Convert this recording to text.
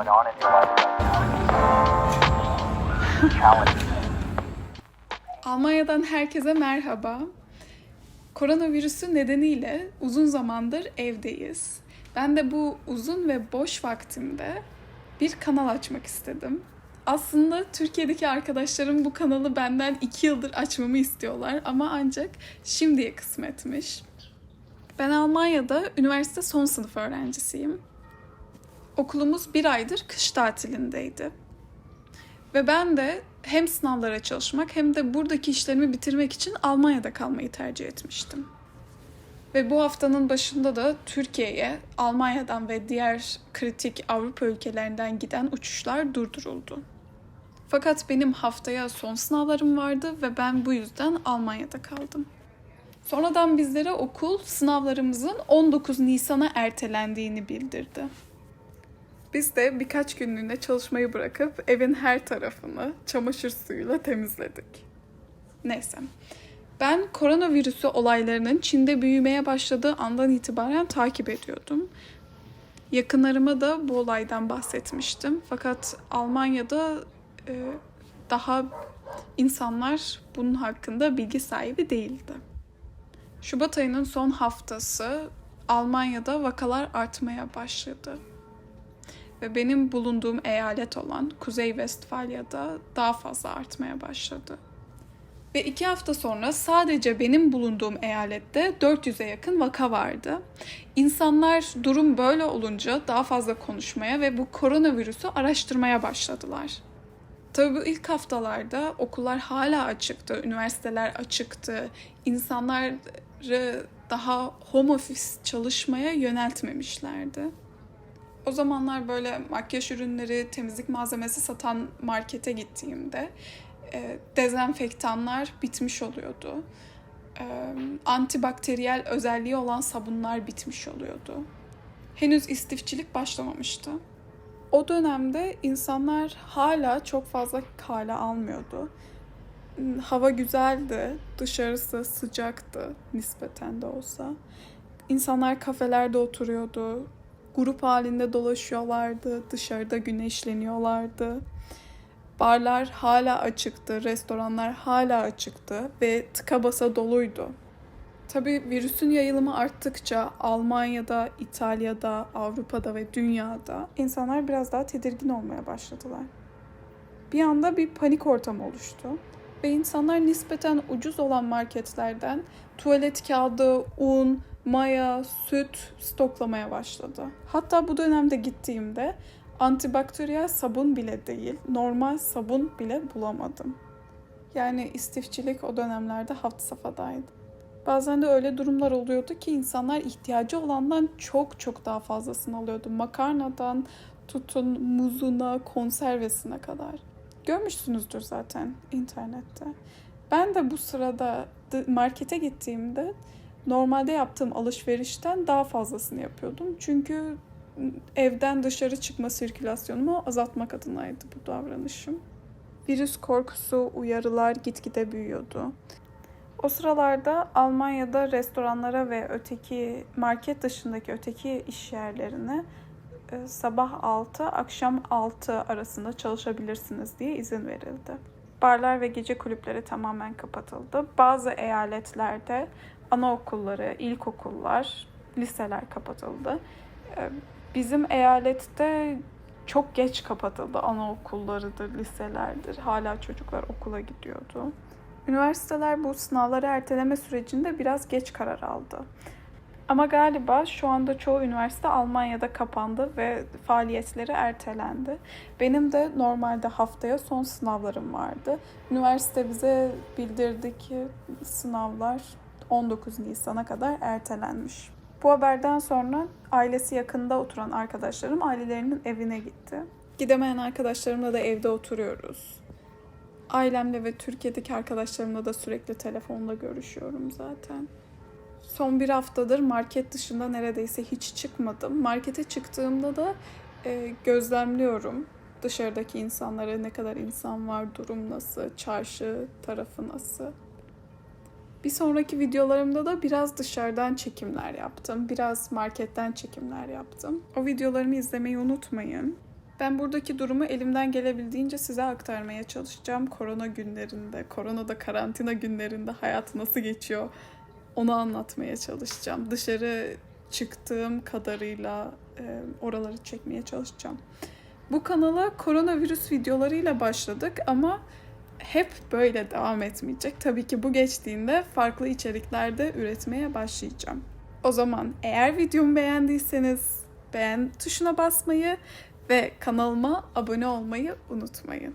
going on in your life right now. Challenges. Almanya'dan herkese merhaba. Koronavirüsü nedeniyle uzun zamandır evdeyiz. Ben de bu uzun ve boş vaktimde bir kanal açmak istedim. Aslında Türkiye'deki arkadaşlarım bu kanalı benden iki yıldır açmamı istiyorlar ama ancak şimdiye kısmetmiş. Ben Almanya'da üniversite son sınıf öğrencisiyim. Okulumuz bir aydır kış tatilindeydi. Ve ben de hem sınavlara çalışmak hem de buradaki işlerimi bitirmek için Almanya'da kalmayı tercih etmiştim. Ve bu haftanın başında da Türkiye'ye Almanya'dan ve diğer kritik Avrupa ülkelerinden giden uçuşlar durduruldu. Fakat benim haftaya son sınavlarım vardı ve ben bu yüzden Almanya'da kaldım. Sonradan bizlere okul sınavlarımızın 19 Nisan'a ertelendiğini bildirdi. Biz de birkaç günlüğüne çalışmayı bırakıp evin her tarafını çamaşır suyuyla temizledik. Neyse. Ben koronavirüsü olaylarının Çin'de büyümeye başladığı andan itibaren takip ediyordum. Yakınlarıma da bu olaydan bahsetmiştim. Fakat Almanya'da e, daha insanlar bunun hakkında bilgi sahibi değildi. Şubat ayının son haftası Almanya'da vakalar artmaya başladı ve benim bulunduğum eyalet olan Kuzey Westfalya'da daha fazla artmaya başladı. Ve iki hafta sonra sadece benim bulunduğum eyalette 400'e yakın vaka vardı. İnsanlar durum böyle olunca daha fazla konuşmaya ve bu koronavirüsü araştırmaya başladılar. Tabii bu ilk haftalarda okullar hala açıktı, üniversiteler açıktı. İnsanları daha home office çalışmaya yöneltmemişlerdi. O zamanlar böyle makyaj ürünleri, temizlik malzemesi satan markete gittiğimde e, dezenfektanlar bitmiş oluyordu. E, antibakteriyel özelliği olan sabunlar bitmiş oluyordu. Henüz istifçilik başlamamıştı. O dönemde insanlar hala çok fazla kale almıyordu. Hava güzeldi, dışarısı sıcaktı nispeten de olsa. İnsanlar kafelerde oturuyordu, grup halinde dolaşıyorlardı, dışarıda güneşleniyorlardı. Barlar hala açıktı, restoranlar hala açıktı ve tıka basa doluydu. Tabii virüsün yayılımı arttıkça Almanya'da, İtalya'da, Avrupa'da ve dünyada insanlar biraz daha tedirgin olmaya başladılar. Bir anda bir panik ortamı oluştu ve insanlar nispeten ucuz olan marketlerden tuvalet kağıdı, un, maya, süt stoklamaya başladı. Hatta bu dönemde gittiğimde antibakteriyel sabun bile değil, normal sabun bile bulamadım. Yani istifçilik o dönemlerde hat safhadaydı. Bazen de öyle durumlar oluyordu ki insanlar ihtiyacı olandan çok çok daha fazlasını alıyordu. Makarnadan tutun muzuna, konservesine kadar. Görmüşsünüzdür zaten internette. Ben de bu sırada markete gittiğimde normalde yaptığım alışverişten daha fazlasını yapıyordum. Çünkü evden dışarı çıkma sirkülasyonumu azaltmak adınaydı bu davranışım. Virüs korkusu, uyarılar gitgide büyüyordu. O sıralarda Almanya'da restoranlara ve öteki market dışındaki öteki iş yerlerine e, sabah 6, akşam 6 arasında çalışabilirsiniz diye izin verildi. Barlar ve gece kulüpleri tamamen kapatıldı. Bazı eyaletlerde anaokulları, ilkokullar, liseler kapatıldı. Ee, bizim eyalette çok geç kapatıldı anaokullarıdır, liselerdir. Hala çocuklar okula gidiyordu. Üniversiteler bu sınavları erteleme sürecinde biraz geç karar aldı. Ama galiba şu anda çoğu üniversite Almanya'da kapandı ve faaliyetleri ertelendi. Benim de normalde haftaya son sınavlarım vardı. Üniversite bize bildirdi ki sınavlar 19 Nisan'a kadar ertelenmiş. Bu haberden sonra ailesi yakında oturan arkadaşlarım ailelerinin evine gitti. Gidemeyen arkadaşlarımla da evde oturuyoruz. Ailemle ve Türkiye'deki arkadaşlarımla da sürekli telefonla görüşüyorum zaten. Son bir haftadır market dışında neredeyse hiç çıkmadım. Markete çıktığımda da e, gözlemliyorum dışarıdaki insanlara ne kadar insan var, durum nasıl, çarşı tarafı nasıl. Bir sonraki videolarımda da biraz dışarıdan çekimler yaptım. Biraz marketten çekimler yaptım. O videolarımı izlemeyi unutmayın. Ben buradaki durumu elimden gelebildiğince size aktarmaya çalışacağım. Korona günlerinde, koronada karantina günlerinde hayat nasıl geçiyor onu anlatmaya çalışacağım. Dışarı çıktığım kadarıyla e, oraları çekmeye çalışacağım. Bu kanala koronavirüs videolarıyla başladık ama hep böyle devam etmeyecek. Tabii ki bu geçtiğinde farklı içeriklerde üretmeye başlayacağım. O zaman eğer videomu beğendiyseniz beğen tuşuna basmayı ve kanalıma abone olmayı unutmayın.